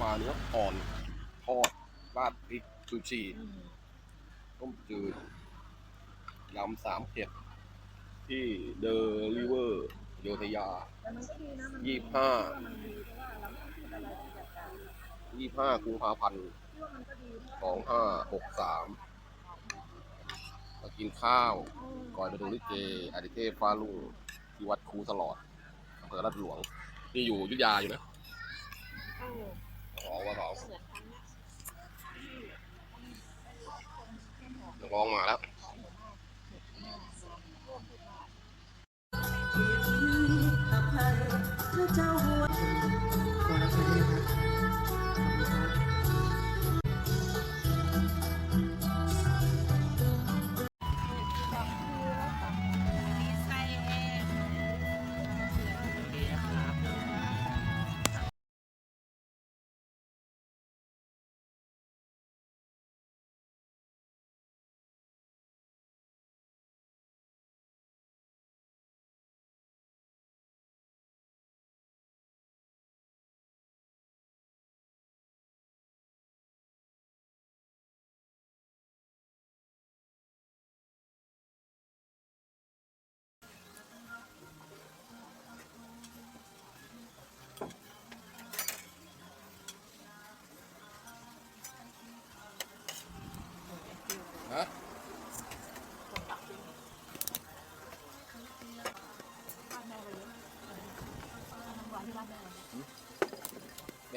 ปลาเนื้ออ่อนทอดราดพริกชูชีต้มจืดยำสามเผ็ดที่เดอะริเวอร์โยธยาแต่มันก็ดีนะมันยี่ห้ามันดีเพราะว่าเราไม่ต้องคิดอะไรเราจัดการยี่ห้ากุมภาพันธ์ที่ว่ามันก็ดีสองห้าหกสามมากินข้าว ก่อนไปดูลิเกอาดิเทพฟ้าลุ่งที่วัดครูตลอดอำเภอรัดหลวง นี่อยู่อยุธยาอยู่นะเออ ขอว่าขอเหมือนกันนะนักร้องมาแล้วตัว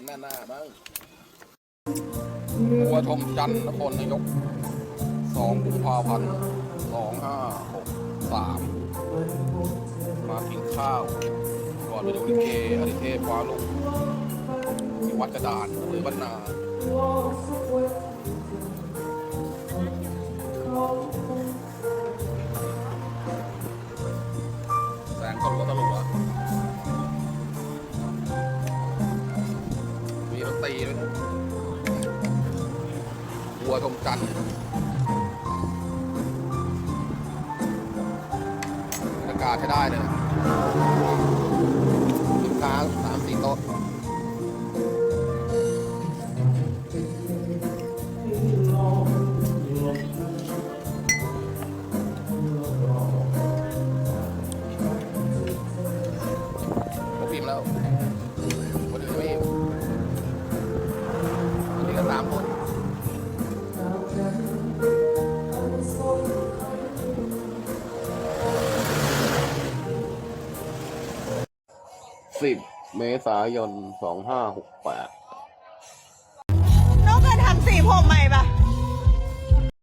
หน้าหน้าบ้างหัวชมจันทร์นครนายกสองกุมภาพันธ์สองห้าหกสามมากินข้าว ก่อนไปดูลิเกอริเทพฟ้าลุกที่วัดกระดานหรือบ้านนา วัวชมจันทร์บรรยากาศใช้ได้เลยลูกค้าสามสี่โต๊ะผมพิมพ์แล้ว สิบเมษายนสองห้าหกแปดน้องเคยทำสีผมใหม่ปะ